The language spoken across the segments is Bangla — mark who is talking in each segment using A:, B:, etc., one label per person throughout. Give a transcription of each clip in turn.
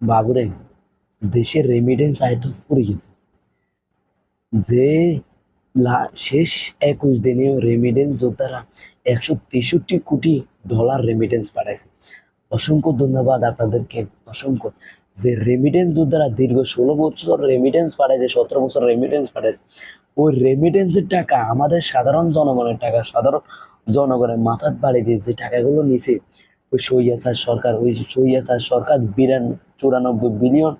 A: বাবুরে, দেশের রেমিডেন্স আয়তো ফুরে গেছে। যে শেষ একুশ দিনে রেমিডেন্স যোদ্ধারা একশো তেষট্টি কোটি ডলার রেমিডেন্স পাঠাইছে। অসংখ্য ধন্যবাদ আপনাদেরকে, অসংখ্য। যে রেমিটেন্স যোদ্ধারা দীর্ঘ ষোলো বছর রেমিডেন্স পাঠাইছে, সতেরো বছর রেমিডেন্স পাঠাইছে, ওই রেমিডেন্সের টাকা আমাদের সাধারণ জনগণের টাকা, সাধারণ জনগণের মাথার বাড়ি দিয়ে যে টাকাগুলো নিচে ওই সৈয়াসার সরকার, ওই সৈয়াসার সরকার বিরান চুরানব্বই বিলিয়ন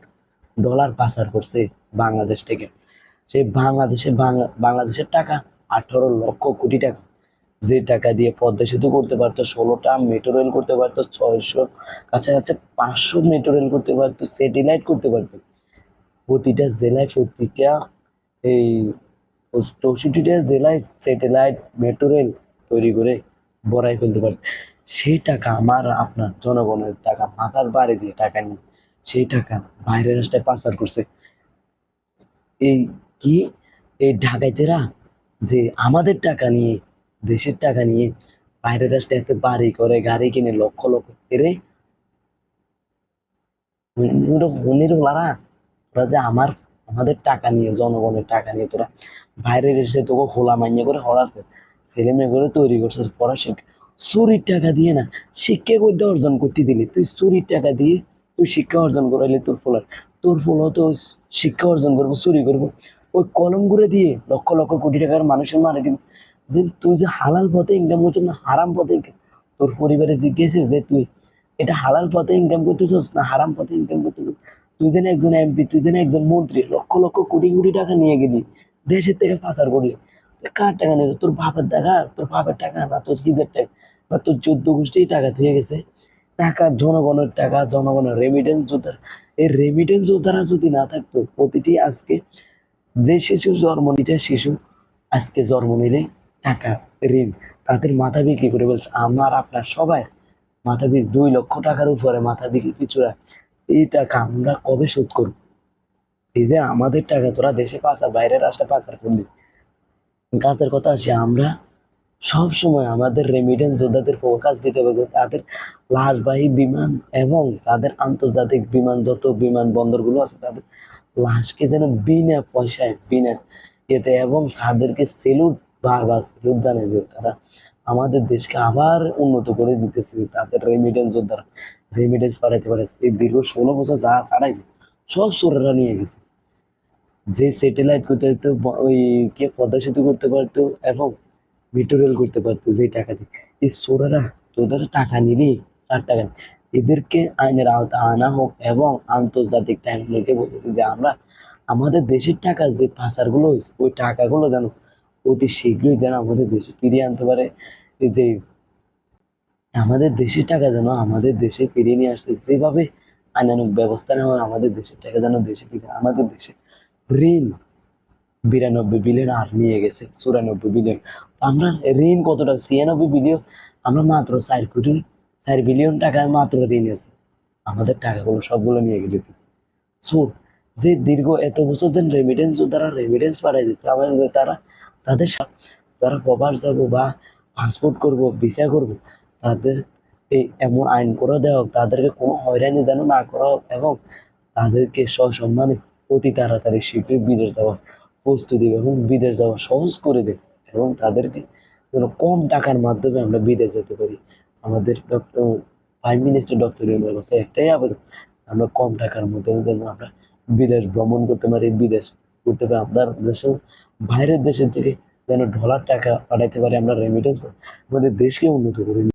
A: ডলার পাচার করছে বাংলাদেশ থেকে। সেই বাংলাদেশে বাংলা- বাংলাদেশের টাকা আঠারো লক্ষ কোটি টাকা। যে টাকা দিয়ে পদ্মা সেতু করতে পারতো, ষোলোটা মেট্রো রেল করতে পারতো ছয়শো কাছাকাছি পাঁচশো মেট্রো রেল করতে পারতো, স্যাটেলাইট করতে পারতো। প্রতিটা জেলায় প্রতিটা এই চৌষট্টিটা জেলায় স্যাটেলাইট, মেট্রো রেল তৈরি করে বড়াই ফেলতে পারতো। সেই টাকা আমার, আপনার জনগণের টাকা, মাথার বাড়ি দিয়ে টাকা নিয়ে সেই টাকা বাইরের রাস্তায় পাচার করছে। এই কি? এই ডাকাইতেরা যে আমাদের টাকা নিয়ে, দেশের টাকা নিয়ে বাইরের রাষ্ট্রে এত বাড়ি করে, গাড়ি কিনে, লক্ষ লক্ষ ওরা যে আমার, আমাদের টাকা নিয়ে, জনগণের টাকা নিয়ে তোরা বাইরের এসে তোকে খোলা মাইনে করে হরাছে ছেলে মেয়ে করে তৈরি করছে পড়াশিক্ষা চুরির টাকা দিয়ে না, শিক্ষা করতে অর্জন করতে দিলি। তুই চুরির টাকা দিয়ে তুই শিক্ষা অর্জন করাইলে তোর ফলার। তোর ফল তো শিক্ষা অর্জন করব, চুরি করব। ওই কলম করে দিয়ে লক্ষ লক্ষ কোটি টাকার মানুষের মারে দিবি। যে তুই যে হালাল পথে ইনকাম করছিস না, হারাম পথে income- তোর পরিবারে জিজ্ঞেসে যে তুই এটা হালাল পথে ইনকাম করতেছিস না হারাম পথে ইনকাম করতেছিস? তুই যেন একজন এমপি তুই যেন একজন মন্ত্রী, লক্ষ লক্ষ কোটি কোটি টাকা নিয়ে গেলি, দেশের থেকে পাচার করলি। কার টাকা নিয়ে তোর বাপের টাকা, তোর বাপের টাকা না, তোর নিজের টাকা। বা তোর চোদ্দ গোষ্ঠী টাকা থেকে গেছে। টাকা, জনগণের টাকা, জনগণের রেমিটেন্স যোদ্ধারা এই রেমিটেন্স যোদ্ধারা যদি না থাকতো, প্রতিটি আজকে যে শিশু জন্ম নিতে শিশু, আজকে জন্ম নিলে টাকা, ঋণ, তাদের মাথা বিক্রি করে বলছে, আমার, আপনার সবাই মাথা বিক্রি, দুই লক্ষ টাকার উপরে মাথা বিক্রি পিছুরা, এই টাকা আমরা কবে শোধ করব? এই যে আমাদের টাকা, তোরা দেশে পাচার, বাইরের রাষ্ট্রে পাচার করলি। কাজের কথা আছে আমরা সব সময় আমাদের রেমিটেন্স যোদ্ধাদের ফোকাস দিতে হবে তাদের লাশবাহী বিমান এবং তাদের আন্তর্জাতিক বিমান যত বিমান বন্দরগুলো আছে, তাদের লাশকে যেন বিনা পয়সায়, বিনা এতে এবং তাদেরকে সেলুট বারবার সেলুট জানে যে তারা আমাদের দেশকে আবার উন্নত করে দিতেছে, তাদের রেমিডেন্স যোদ্ধারা রেমিডেন্স পাঠাইতে পারেছে। এই দীর্ঘ ষোলো বছর যা পাঠাইছে, সব সোরেরা নিয়ে গেছে। যে স্যাটেলাইট করতে পারতো ওই কে পদ্মা সেতু করতে পারতো এবং মেট্রো করতে পারতো যে টাকা দিয়ে। এই সোরেরা তোদের টাকা নিলি তার টাকা এদেরকে আইনের আওতা আনা হোক এবং আন্তর্জাতিক টাইমগুলোকে বলতে যে আমরা, আমাদের দেশের টাকা যে পাচারগুলো হয়েছে, ওই টাকাগুলো যেন অতি শীঘ্রই যেন আমাদের দেশে ফিরিয়ে আনতে পারে। যে, আমাদের দেশের টাকা যেন আমাদের দেশে ফিরিয়ে নিয়ে আসছে যেভাবে আইনানুক ব্যবস্থা নেওয়া আমাদের দেশের টাকা যেন দেশে ফিরে, আমাদের দেশে ঋণ বিরানব্বই বিলিয়ন আর নিয়ে গেছে, চুরানব্বই বিলিয়ন আমরা ঋণ কত টাকা ছিয়ানব্বই বিলিয়ন আমরা মাত্র চার কোটি, চার বিলিয়ন টাকায় মাত্র ঋণ আছে। আমাদের টাকাগুলো সবগুলো নিয়ে গেলে সো যে দীর্ঘ এত বছর যে রেমিটেন্স দ্বারা রেমিটেন্স পাঠাই দিত আমাদের তারা, তাদের যারা প্রবাস যাব বা পাসপোর্ট করব ভিসা করব, তাদের এই এমন আইন করে দেওয়া হোক, তাদেরকে কোনো হয়রানি যেন না করা হোক এবং তাদেরকে সসম্মানে অতি তাড়াতাড়ি শীঘ্রই বিদেশ যাওয়ার প্রস্তুতি এবং বিদেশ যাওয়া সহজ করে দেয় এবং তাদেরকে যেন কম টাকার মাধ্যমে আমরা বিদেশ যেতে পারি। আমাদের ডক্টর প্রাইম মিনিস্টার ডক্টর ইউনুসের কাছে একটাই আবেদন, আমরা কম টাকার মধ্যে যেন আমরা বিদেশ ভ্রমণ করতে পারি, বিদেশ করতে পারি। আপনার দেশের বাইরের দেশের থেকে যেন ডলার টাকা পাঠাইতে পারি, আমরা রেমিটেন্স আমাদের দেশকে উন্নত করি